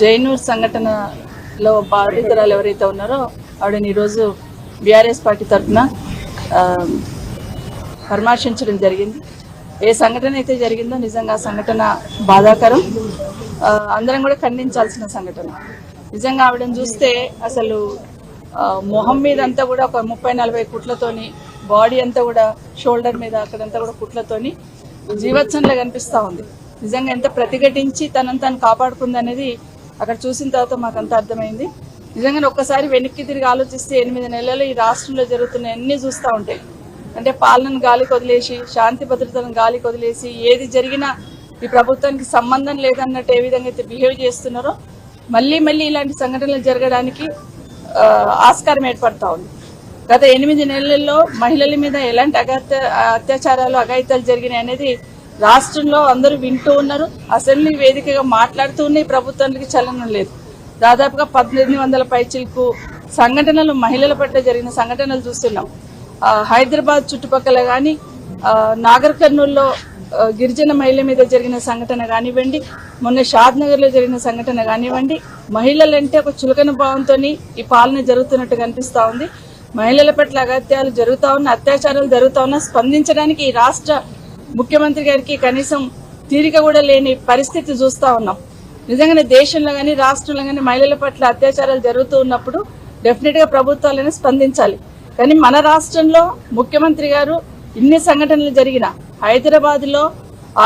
జైనూర్ సంఘటనలో బాధితురాలు ఎవరైతే ఉన్నారో ఆవిడని ఈరోజు బీఆర్ఎస్ పార్టీ తరఫున పరామర్శించడం జరిగింది. ఏ సంఘటన అయితే జరిగిందో నిజంగా సంఘటన బాధాకరం. ఆ, అందరం కూడా ఖండించాల్సిన సంఘటన. నిజంగా ఆవిడని చూస్తే అసలు ఆ, మొహం మీద అంతా కూడా ఒక ముప్పై నలభై కుట్లతోని బాడీ అంతా కూడా షోల్డర్ మీద అక్కడంతా కూడా కుట్లతోని జీవత్సంలో కనిపిస్తా ఉంది. నిజంగా ఎంత ప్రతిఘటించి తనని తను కాపాడుకుంది అనేది అక్కడ చూసిన తర్వాత మాకు అంత అర్థమైంది. నిజంగానే ఒక్కసారి వెనక్కి తిరిగి ఆలోచిస్తే ఎనిమిది నెలలు ఈ రాష్ట్రంలో జరుగుతున్న అన్ని చూస్తూ ఉంటాయి. అంటే పాలనను గాలికి వదిలేసి శాంతి భద్రతలను గాలికి వదిలేసి ఏది జరిగినా ఈ ప్రభుత్వానికి సంబంధం లేదన్నట్టు ఏ విధంగా అయితే బిహేవ్ చేస్తున్నారో మళ్ళీ మళ్ళీ ఇలాంటి సంఘటనలు జరగడానికి ఆస్కారం ఏర్పడతా ఉంది. గత ఎనిమిది నెలల్లో మహిళల మీద ఎలాంటి అగత్య అత్యాచారాలు అఘాయితాలు జరిగినాయి అనేది రాష్ట్రంలో అందరూ వింటూ ఉన్నారు. అసెంబ్లీ వేదికగా మాట్లాడుతూ ఉన్నాయి ప్రభుత్వానికి చలనం లేదు. దాదాపుగా పద్దెనిమిది వందల పైచిలకు సంఘటనలు మహిళల పట్ల జరిగిన సంఘటనలు చూస్తున్నాం. ఆ, హైదరాబాద్ చుట్టుపక్కల కానీ నాగర్ కర్నూల్లో గిరిజన మహిళ మీద జరిగిన సంఘటన కానివ్వండి మొన్న షాద్ నగర్లో జరిగిన సంఘటన కానివ్వండి మహిళలంటే ఒక చులకన భావంతో ఈ పాలన జరుగుతున్నట్టు కనిపిస్తా ఉంది. మహిళల పట్ల అగత్యాలు జరుగుతా ఉన్న అత్యాచారాలు జరుగుతూ ఉన్నా స్పందించడానికి ఈ రాష్ట్ర ముఖ్యమంత్రి గారికి కనీసం తీరిక కూడా లేని పరిస్థితి చూస్తా ఉన్నాం. నిజంగానే దేశంలో కానీ రాష్ట్రంలో కానీ మహిళల పట్ల అత్యాచారాలు జరుగుతూ ఉన్నప్పుడు డెఫినెట్గా ప్రభుత్వాలనే స్పందించాలి. కానీ మన రాష్ట్రంలో ముఖ్యమంత్రి గారు ఇన్ని సంఘటనలు జరిగిన హైదరాబాద్లో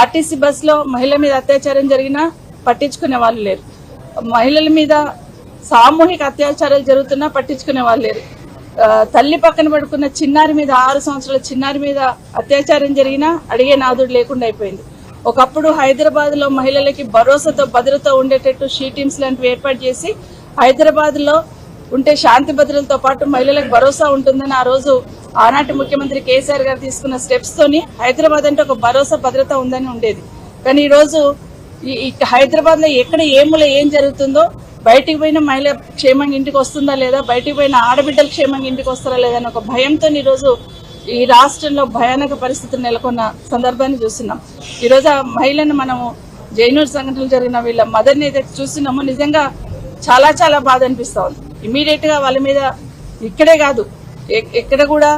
ఆర్టీసీ బస్లో మహిళ మీద అత్యాచారం జరిగినా పట్టించుకునే వాళ్ళు లేరు. మహిళల మీద సామూహిక అత్యాచారాలు జరుగుతున్నా పట్టించుకునే వాళ్ళు లేరు. తల్లి పక్కన పడుకున్న చిన్నారి మీద ఆరు సంవత్సరాల చిన్నారి మీద అత్యాచారం జరిగినా అడిగే నాదుడు లేకుండా అయిపోయింది. ఒకప్పుడు హైదరాబాద్లో మహిళలకి భరోసాతో భద్రత ఉండేటట్టు షీ టీమ్స్ లాంటివి ఏర్పాటు చేసి హైదరాబాద్లో ఉంటే శాంతి భద్రతలతో పాటు మహిళలకు భరోసా ఉంటుందని ఆ రోజు ఆనాటి ముఖ్యమంత్రి కేసీఆర్ గారు తీసుకున్న స్టెప్స్ తోని హైదరాబాద్ అంటే ఒక భరోసా భద్రత ఉందని ఉండేది. కానీ ఈ రోజు హైదరాబాద్లో ఎక్కడ ఏములో ఏం జరుగుతుందో బయటికి పోయిన మహిళ క్షేమంగా ఇంటికి వస్తుందా లేదా బయటికి పోయిన ఆడబిడ్డలు క్షేమంగా ఇంటికి వస్తారా లేదా అని ఒక భయంతో ఈ రోజు ఈ రాష్ట్రంలో భయానక పరిస్థితులు నెలకొన్న సందర్భాన్ని చూస్తున్నాం. ఈ రోజు ఆ మహిళను మనము జైనూరు సంఘటనలు జరిగిన వీళ్ళ మదర్ని ఏదైతే చూస్తున్నామో. నిజంగా చాలా చాలా బాధ అనిపిస్తా ఉంది. ఇమీడియట్గా వాళ్ళ మీద ఇక్కడే కాదు ఎక్కడ కూడా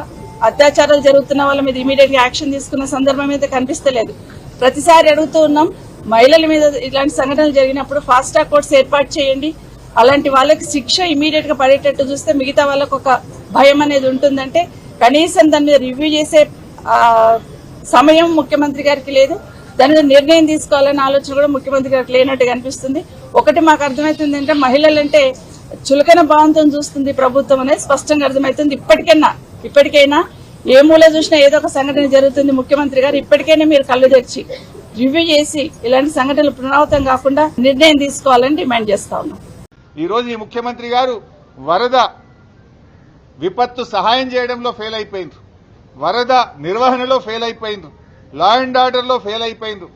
అత్యాచారాలు జరుగుతున్న వాళ్ళ మీద ఇమీడియట్ యాక్షన్ తీసుకున్న సందర్భం అయితే కనిపిస్తలేదు. ప్రతిసారి అడుగుతూ ఉన్నాం మహిళల మీద ఇలాంటి సంఘటనలు జరిగినప్పుడు ఫాస్ట్ ట్రాక్ కోర్ట్స్ ఏర్పాటు చేయండి. అలాంటి వాళ్ళకి శిక్ష ఇమీడియట్గా పడేటట్టు చూస్తే మిగతా వాళ్ళకు ఒక భయం అనేది ఉంటుందంటే కనీసం దాని మీద రివ్యూ చేసే సమయం ముఖ్యమంత్రి గారికి లేదు. దాని మీద నిర్ణయం తీసుకోవాలనే ఆలోచన కూడా ముఖ్యమంత్రి గారికి లేనట్టు కనిపిస్తుంది. ఒకటి మాకు అర్థమవుతుంది అంటే మహిళలంటే చులకన భావంతో చూస్తుంది ప్రభుత్వం అనేది స్పష్టంగా అర్థమవుతుంది. ఇప్పటికైనా ఇప్పటికైనా ఏ మూల చూసినా ఏదో ఒక సంఘటన జరుగుతుంది ముఖ్యమంత్రి గారు. ఇప్పటికైనా మీరు కళ్ళు తెరిచి రివ్యూ చేసి ఇలాంటి సంఘటనలు పునరావృతం కాకుండా నిర్ణయం తీసుకోవాలని డిమాండ్ చేస్తా ఉన్నాం. ఈ రోజు ఈ ముఖ్యమంత్రి గారు వరద విపత్తు సహాయం చేయడంలో ఫెయిల్ అయిపోయిండ్రు. వరద నిర్వహణలో ఫెయిల్ అయిపోయిండ్రు. లా అండ్ ఆర్డర్లో ఫెయిల్ అయిపోయిండ్రు.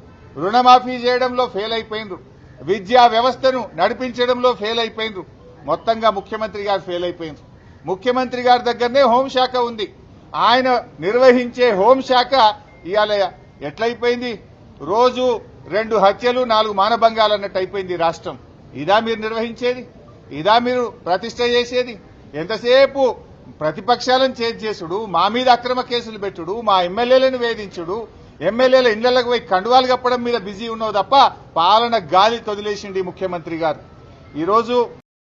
రుణమాఫీ చేయడంలో ఫెయిల్ అయిపోయిండ్రు. విద్యా వ్యవస్థను నడిపించడంలో ఫెయిల్ అయిపోయిండ్రు. మొత్తంగా ముఖ్యమంత్రి గారు ఫెయిల్ అయిపోయిండ్రు. ముఖ్యమంత్రి గారి దగ్గరనే హోంశాఖ ఉంది. ఆయన నిర్వహించే హోంశాఖ ఇవాళ ఎట్లయిపోయింది? రోజు రెండు హత్యలు నాలుగు మానభంగాలు అన్నట్టు అయిపోయింది రాష్ట్రం. ఇదా మీరు నిర్వహించేది? ఇదా మీరు ప్రతిష్ట చేసేది? ఎంతసేపు ప్రతిపక్షాలను చేజ్ చేసుడు మా మీద అక్రమ కేసులు పెట్టుడు మా ఎమ్మెల్యేలను వేధించుడు ఎమ్మెల్యేల ఇళ్ళకు పోయి కండువాలు కప్పడం మీద బిజీ ఉన్నావు తప్ప పాలన గాలి తొదిలేసిండి ముఖ్యమంత్రి గారు. ఈరోజు